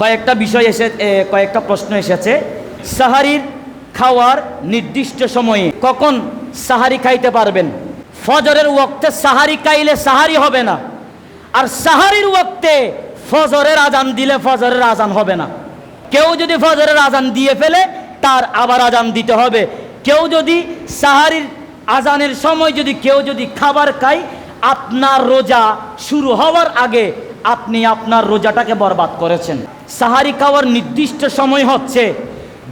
কয়েকটা বিষয় এসে কয়েকটা প্রশ্ন এসেছে। সাহারির খাওয়ার নির্দিষ্ট সময়ে কখন সাহারি খাইতে পারবেন? ফজরের ওক্তে সাহারি খাইলে সাহারি হবে না। আর সাহারির ওক্তে ফজরের আজান দিলে ফজরের আজান হবে না। কেউ যদি ফজরের আজান দিয়ে ফেলে, তার আবার আজান দিতে হবে। কেউ যদি সাহারির আজানের সময় যদি কেউ যদি খাবার খায়, আপনার রোজা শুরু হওয়ার আগে আপনি আপনার রোজাটাকে বরবাদ করেছেন। সাহারি খাওয়ার নির্দিষ্ট সময় হচ্ছে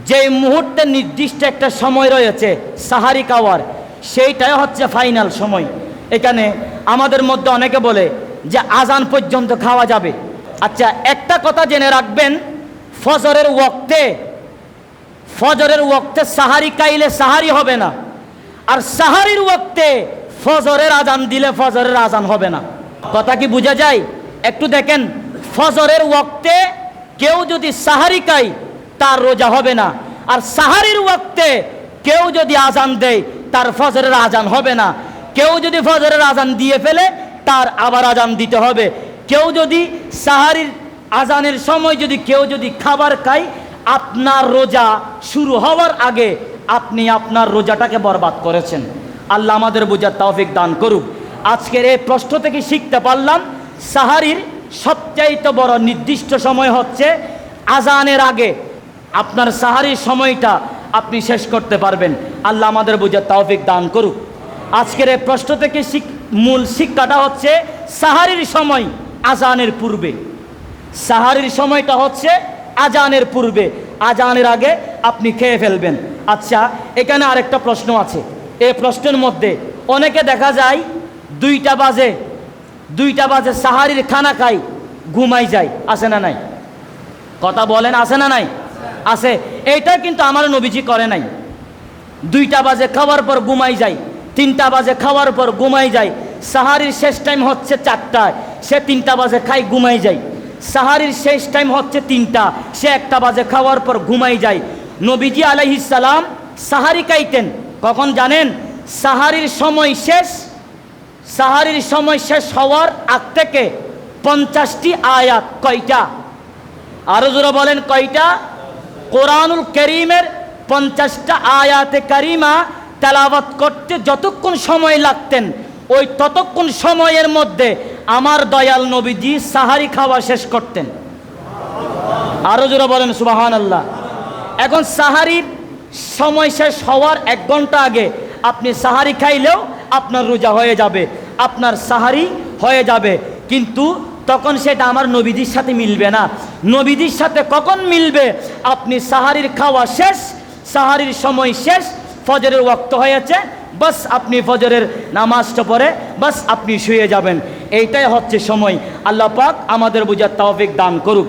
যে মুহূর্তে নির্দিষ্ট একটা সময় রয়েছে সাহারি খাওয়ার, সেইটাই হচ্ছে ফাইনাল সময়। এখানে আমাদের মধ্যে অনেকে বলে যে আজান পর্যন্ত খাওয়া যাবে। আচ্ছা একটা কথা জেনে রাখবেন, ফজরের ওক্তে ফজরের ওক্তে সাহারি খাইলে সাহারি হবে না। আর সাহারির ওক্তে ফজরের আজান দিলে ফজরের আজান হবে না। কথা কি বোঝা যায়? একটু দেখেন, ফজরের ওক্তে কেউ যদি সাহারি খায়, তার রোজা হবে না। আর সাহারির ওক্তে কেউ যদি আজান দেয়, তার ফজরের আজান হবে না। কেউ যদি ফজরের আজান দিয়ে ফেলে, তার আবার আজান দিতে হবে। কেউ যদি সাহারির আজানের সময় যদি কেউ যদি খাবার খায়, আপনার রোজা শুরু হওয়ার আগে আপনি আপনার রোজাটাকে বরবাদ করেছেন। আল্লাহ আমাদের বোঝার তৌফিক দান করুক। আজকের এই প্রশ্ন থেকে শিখতে পারলাম সাহারির সবচাইতে বড় নির্দিষ্ট সময় হচ্ছে আজানের আগে। আপনার সাহারির সময়টা আপনি শেষ করতে পারবেন। আল্লাহ আমাদের বুঝে তৌফিক দান করুক। আজকের এই প্রশ্ন থেকে মূল শিক্ষাটা হচ্ছে সাহারির সময় আজানের পূর্বে। সাহারির সময়টা হচ্ছে আজানের পূর্বে। আজানের আগে আপনি খেয়ে ফেলবেন। আচ্ছা এখানে আরেকটা প্রশ্ন আছে। এই প্রশ্নের মধ্যে অনেকে দেখা যায় দুইটা বাজে দুইটা বাজে সাহারির খানা খাই, ঘুমাই যায় আছে না নাই? কথা বলেন আছে না নাই? আছে এইটা কিন্তু আমার নবীজি করে নাই। দুইটা বাজে খাওয়ার পর ঘুমাই যায় তিনটা বাজে খাওয়ার পর ঘুমাই যায় সাহারির শেষ টাইম হচ্ছে চারটায় সে তিনটা বাজে খাই, ঘুমাই যায় সাহারির শেষ টাইম হচ্ছে তিনটা, সে একটা বাজে খাওয়ার পর ঘুমাই যায় নবীজি আলাইহিস সালাম সাহারি খাইতেন। কখন জানেন? সাহারির সময় শেষ সাহারির সময় শেষ হওয়ার আগ থেকে পঞ্চাশটি আয়াত কয়টা? আরও জোরে বলেন কয়টা? কোরআনুল করিমের পঞ্চাশটা আয়াতে কারিমা তেলাওয়াত করতে যতক্ষণ সময় লাগতেন, ওই ততক্ষণ সময়ের মধ্যে আমার দয়াল নবীজি সাহারি খাওয়া শেষ করতেন। আরও জোরে বলেন সুবাহান আল্লাহ এখন সাহারির সময় শেষ হওয়ার এক ঘণ্টা আগে আপনি সাহারি খাইলেও আপনার রোজা হয়ে যাবে, আপনার সাহারি হয়ে যাবে। কিন্তু তখন সেটা আমার নবীজির সাথে মিলবে না। নবীজির সাথে কখন মিলবে? আপনি সাহারির খাওয়া শেষ, সাহারির সময় শেষ, ফজরের ওক্ত হয়েছে, বাস আপনি ফজরের নামাজটা পরে বাস আপনি শুয়ে যাবেন। এইটাই হচ্ছে সময়। আল্লাহ পাক আমাদের বুঝার তৌফিক দান করুক।